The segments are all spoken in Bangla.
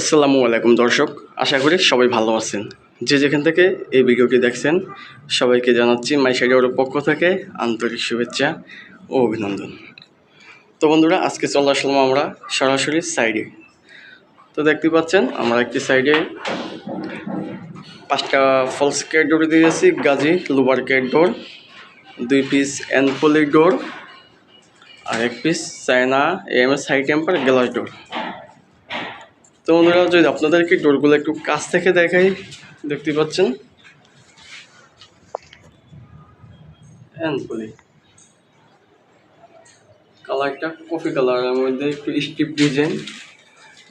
আসসালামু আলাইকুম দর্শক, আশা করি সবাই ভালো আছেন। যে যেখান থেকে এই ভিডিওটি দেখছেন, সবাইকে জানাচ্ছি মাই মাইশাডিওর পক্ষ থেকে আন্তরিক শুভেচ্ছা ও অভিনন্দন। তো বন্ধুরা, আজকে চলে আসলাম আমরা সরাসরি সাইডে। তো দেখতে পাচ্ছেন, আমরা একটি সাইডে পাঁচটা ফলস কেট ডোর দিয়েছি, গাজি লুবার কেট ডোর দুই পিস অ্যানপলি ডোর আর এক piece China M S high temper glass door তো বন্ধুরা, যদি আপনাদেরকে ডোরগুলো একটু কাছ থেকে দেখাই, দেখতে পাচ্ছেন? কালারটা কফি কালারের মধ্যে, একটু স্টিপ ডিজাইন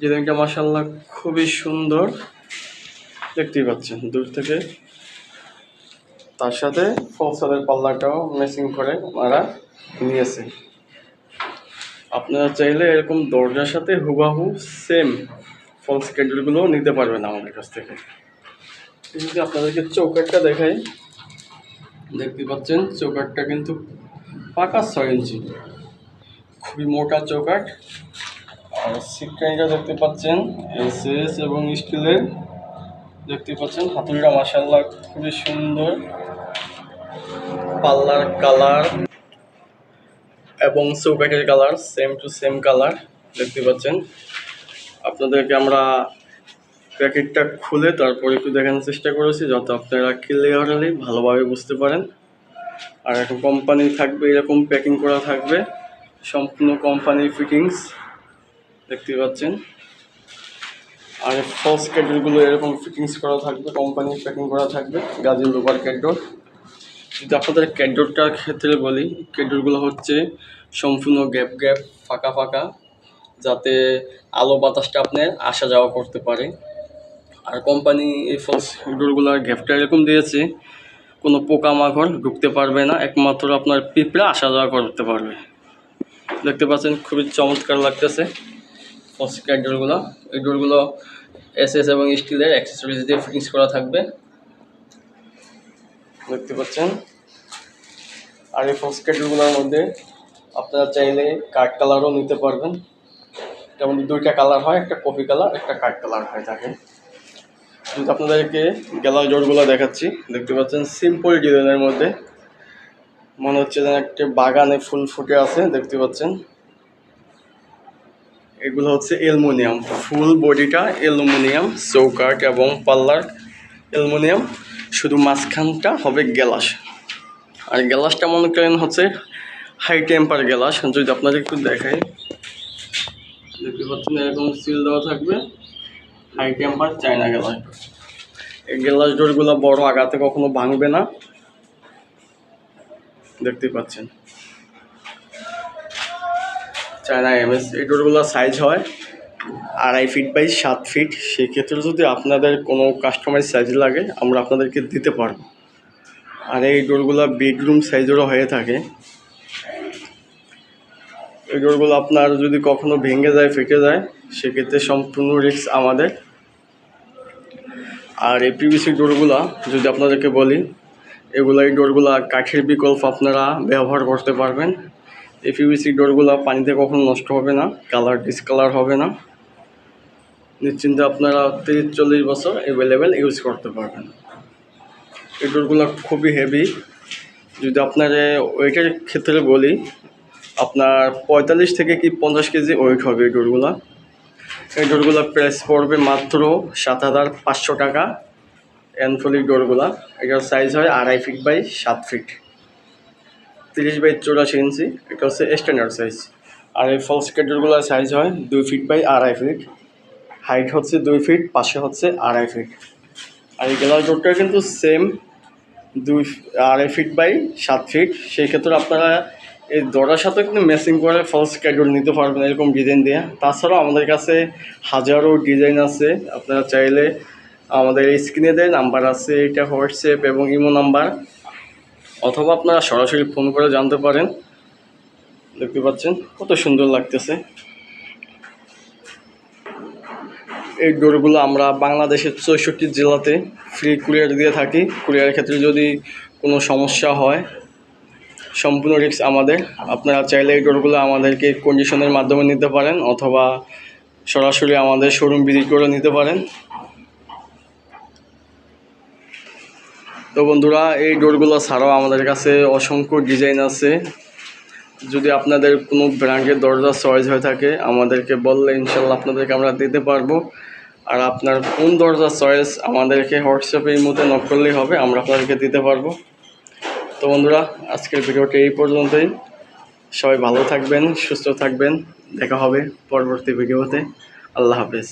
ডিজাইনটা মাসাল্লাহ খুবই সুন্দর। দেখতেই পাচ্ছেন, দূর থেকে। তার সাথে ফলসাদের পাল্লাটাও মেসিং করে মারা নিয়েছে। আপনারা চাইলে এরকম দরজার সাথে হুবাহু সেম ফলস ক্যান্ডেলগুলো নিতে পারবেন আমাদের কাছ থেকে। যদি আপনাদেরকে চৌকাটটা দেখাই, দেখতে পাচ্ছেন চৌকাটটা কিন্তু পাকা ছয় ইঞ্চি। খুবই মোটা চৌকাট আর সিটকানিটা দেখতে পাচ্ছেন এসএস এবং স্টিলের। দেখতে পাচ্ছেন, হাতুড়িটা মাসাল্লাহ খুবই সুন্দর। পাল্লার কালার এবং চৌকাটের colour same to same colour. দেখতে পাচ্ছেন আপনাদেরকে আমরা প্যাকেটটা খুলে তারপর একটু দেখানোর চেষ্টা করেছি যাতে আপনারা ক্লিয়ারলি ভালোভাবে বুঝতে পারেন। আর একটা কোম্পানি থাকবে, এরকম প্যাকিং করা থাকবে। সম্পূর্ণ কোম্পানির ফিটিংস দেখতে পাচ্ছেন। আর ফলস ক্যাডলগুলো এরকম ফিটিংস করা থাকবে কোম্পানির প্যাকিং করা থাকবে গাজী লোবার ক্যাডর যদি আপনাদের ক্যাডরটার ক্ষেত্রে বলি ক্যাডরগুলো হচ্ছে সম্পূর্ণ গ্যাপ গ্যাপ ফাঁকা ফাঁকা যাতে আলো বাতাসটা আপনার আসা যাওয়া করতে পারে। আর কোম্পানি এই ফলস ডোরগুলোর গ্যাপটা এরকম দিয়েছে, কোনো পোকামাকড় ঢুকতে পারবে না, একমাত্র আপনার পিঁপড়া আসা যাওয়া করতে পারবে। দেখতে পাচ্ছেন, খুবই চমৎকার লাগতেছে ফলস ডোরগুলো এই ডোরগুলো এস এস এবং স্টিলের অ্যাক্সেসরিজ দিয়ে ফিটিংস করা থাকবে। দেখতে পাচ্ছেন, আর এই ফলস ডোরগুলোর মধ্যে আপনারা চাইলে কাঠ কালারও নিতে পারবেন। যেমন দুইটা কালার হয়, একটা কফি কালার একটা কাঠ কালার হয় থাকে। কিন্তু আপনাদেরকে গেলার জোরগুলো দেখাচ্ছি। দেখতে পাচ্ছেন সিম্পল ডিজাইনের মধ্যে। মনে হচ্ছে যেন একটা বাগানে ফুল ফুটে আছে, দেখতে পাচ্ছেন। এগুলো হচ্ছে অ্যালুমিনিয়াম। ফুল বডিটা অ্যালুমিনিয়াম চৌকাট এবং পাল্লার অ্যালুমিনিয়াম। শুধু মাঝখানটা হবে গ্যালাস। আর গ্যালাসটা মনে করেন হচ্ছে হাই টেম্পার গ্যালাস। যদি আপনাদের একটু দেখাই। দেখতে পাচ্ছেন, এরকম সিল দেওয়া থাকবে। হাই টেম্পার চায়না গ্লাস এই গ্লাস ডোরগুলো বড় আগাতে কখনো ভাঙবে না। দেখতে পাচ্ছেন। চায়না এমএস এই ডোরগুলো সাইজ হয় আড়াই ফিট বাই সাত ফিট সেক্ষেত্রে যদি আপনাদের কোনো কাস্টমাইজ সাইজ লাগে, আমরা আপনাদেরকে দিতে পারব। আর এই ডোরগুলো বেডরুম সাইজেরও হয়ে থাকে। এই ডোরগুলো আপনার যদি কখনো ভেঙে যায়, ফেটে যায়, সেক্ষেত্রে সম্পূর্ণ রিস্ক আমাদের। আর এই পিভিসি ডোরগুলো, যদি আপনাদেরকে বলি, এগুলো এই ডোরগুলো কাঠের বিকল্প আপনারা ব্যবহার করতে পারবেন। এই পিভিসি ডোরগুলো পানিতে কখনো নষ্ট হবে না, কালার ডিসকালার হবে না। নিশ্চিন্তে আপনারা তিরিশ চল্লিশ বছর অ্যাভেলেবেল ইউজ করতে পারবেন। এই ডোরগুলো খুবই হেভি যদি আপনার ওয়েটের ক্ষেত্রে বলি আপনার পঁয়তাল্লিশ থেকে কি পঞ্চাশ কেজি ওয়েট হবে এই ডোরগুলো। এই ডোরগুলো প্রাইস পড়বে মাত্র সাত হাজার পাঁচশো টাকা। অ্যানফলিক ডোরগুলো, এটার সাইজ হয় আড়াই ফিট বাই সাত ফিট তিরিশ বাই চৌরাশি ইঞ্চি, এটা হচ্ছে স্ট্যান্ডার্ড সাইজ আর এই ফলস ডোরগুলোর সাইজ হয় দুই ফিট বাই আড়াই ফিট হাইট হচ্ছে দুই ফিট পাশে হচ্ছে আড়াই ফিট আর এই গ্লাস ডোরটা কিন্তু সেম দুই, আড়াই ফিট বাই সাত ফিট সেই ক্ষেত্রে আপনারা এই দরজার সাথে কিন্তু ম্যাচিং করে ফলস ক্যাডোর নিতে পারবেন এরকম ডিজাইন দিয়ে। তাছাড়াও আমাদের কাছে হাজারো ডিজাইন আছে। আপনারা চাইলে আমাদের স্ক্রিনে দেয় নাম্বার আছে, এটা হোয়াটসঅ্যাপ এবং ইমো নাম্বার অথবা আপনারা সরাসরি ফোন করে জানতে পারেন। দেখতে পাচ্ছেন, কত সুন্দর লাগতেছে। এই ডোরগুলো আমরা বাংলাদেশের চৌষট্টি জেলাতে ফ্রি কুরিয়ার দিয়ে থাকি। কুরিয়ারের ক্ষেত্রে যদি কোনো সমস্যা হয় সম্পূর্ণ রিস্ক আমাদের। আপনারা চাইলে এই ডোরগুলো আমাদেরকে কন্ডিশনের মাধ্যমে নিতে পারেন অথবা সরাসরি আমাদের শোরুম ভিজিট করে নিতে পারেন। তো বন্ধুরা, এই ডোরগুলো ছাড়াও আমাদের কাছে অসংখ্য ডিজাইন আছে। যদি আপনাদের কোনো ব্র্যান্ডের দরজা চয়েস হয়ে থাকে, আমাদেরকে বললে ইনশাল্লাহ আপনাদেরকে আমরা দিতে পারব। আর আপনার কোন দরজা চয়েস আমাদেরকে হোয়াটসঅ্যাপে এই মধ্যে নক করলেই হবে, আমরা আপনাদেরকে দিতে পারব। তো বন্ধুরা, আজকের ভিডিওটি এই পর্যন্তই। সবাই ভালো থাকবেন, সুস্থ থাকবেন। দেখা হবে পরবর্তী ভিডিওতে। আল্লাহ হাফেজ।